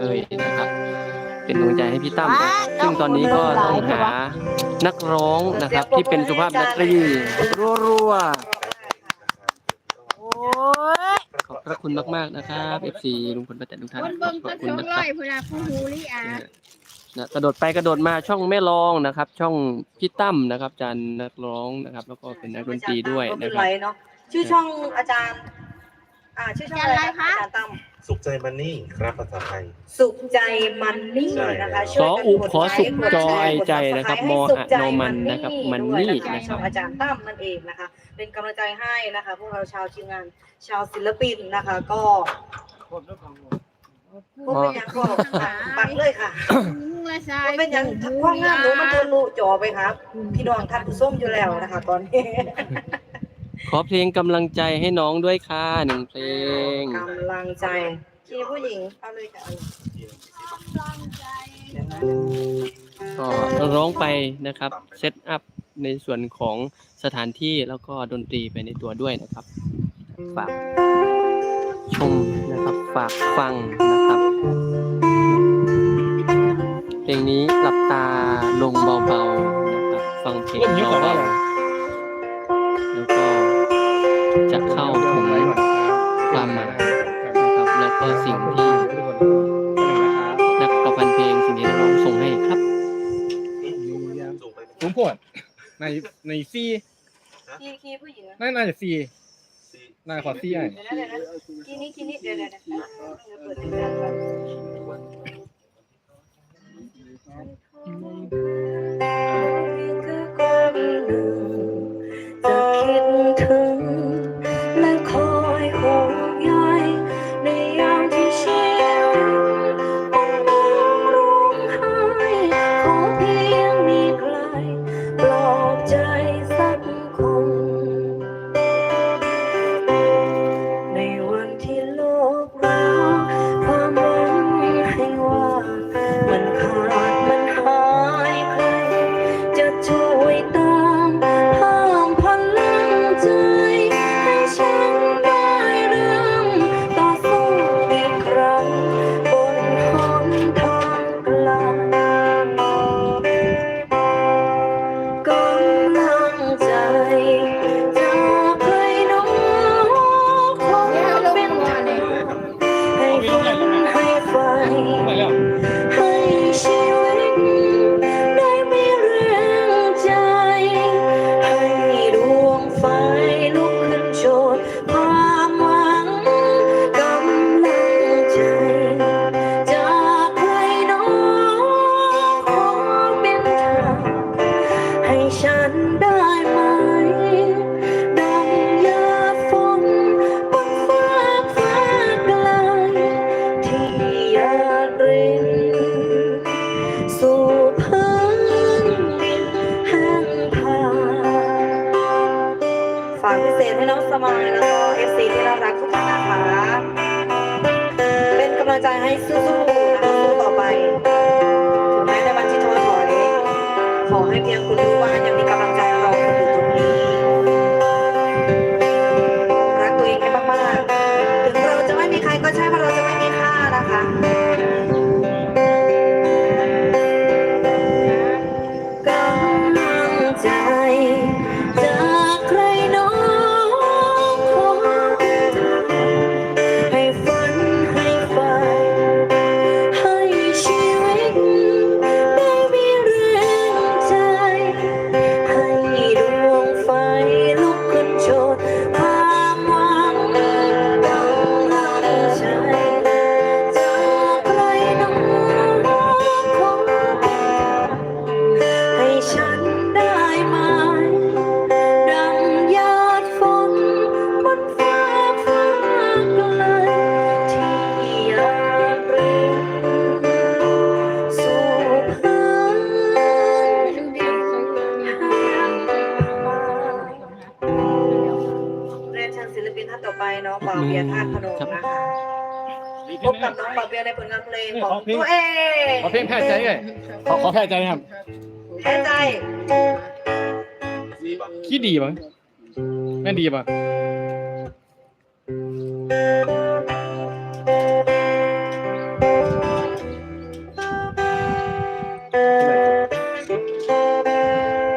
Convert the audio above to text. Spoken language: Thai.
เอ่ยนะครับ เป็นกำลังใจให้พี่ตั้มซึ่งตอนนี้ก็ต้องหานักร้องนะครับ ที่เป็นสุภาพสตรีรัวโอ้ยๆขอบพระคุณมากๆนะครับ FC ลุงพลป้าแตนทุกท่านคนขเบิ่อบงพก็ระสคุณองนะคร้รัอบยเวลาผู้หูลิอานะกระโดดไปกระโดดมาช่องแม่รองนะครับ ช่องพี่ตั้มนะครับอาจารย์นักร้องนะครับ แล้วก็เป็นนักดนตรีด้วยไม่นะเป็นครัไรบเนาะชื่อช่องอาจารย์ อ่าชื่อช่องอะไรคะอาจารย์ตั้มสุขใจมันนี่ครับภาษาไทย สุขใจมันนี่นะคะสช่วยอกันอุกดขอไลค์สุขกดจอแชไอร์กดใจนะครับ Subscribe มอให้สุอะขใจโนมันนะครับมันนี่ด้วยนะคช่รัอบงอาจารย์ตั้มนั่นเองนะคะ เป็นกำลังใจให้นะคะ พวกเราชาวทีมงานชาวศิลปินนะคะ ก็พูดเป็นอย่างก็ปักเลยค่ะละชาพูยดเป็นอย่างความงามหนูมันทะลุจอไปครับ พี่น้องท่านผู้ชมอยู่แล้วนะคะ ตอนนี้ ขอเพลงกำลังใจให้น้องด้วยค่ะหนึ่งเพลง กำลังใจคีย์ผู้หญิงเอาเลยค่ะก็ร้องไปนะครับเซตอัพในส่วนของสถานที่แล้วก็ดนตรีไปในตัวด้วยนะครับ ฝากชมนะครับ ฝากฟังนะครับ เพลงนี้หลับตาลงเบาๆนะครับ ฟังเพลงเบาๆ ในในซีคีย์คีย์ผู้หญิงอะน่าน่าจะซีซีน่าขอซีไอ้ เดี๋ยวนะเดี๋ยวนะคีย์นี้คีย์นี้เดี๋ยวเดี๋ยวเดี๋ยวเปิดเป็นการก่อน ลั ให้น้องสมายแล้วก็เอฟซีที่น่ารักทุกท่านนะคะ เป็นกำลังใจให้สู้ๆนะคะสู้ต่อไป ถึงแม้ในวันที่ท้อถอย ขอให้เพียงคุณรู้ว่ายังมีกำลัง ศิลปินท่านต่อไปน้องบ่าวเบียร์ธาตุพนมนะคะพบกับน้องบ่าวเบียร์ในผลงานเพลงของตัวเองขอเพลงแพ้ใจเลยขอขอแพ้ใจครับแพ้ใจซีบักขี้ดีป่ะแม่นดีป่ะ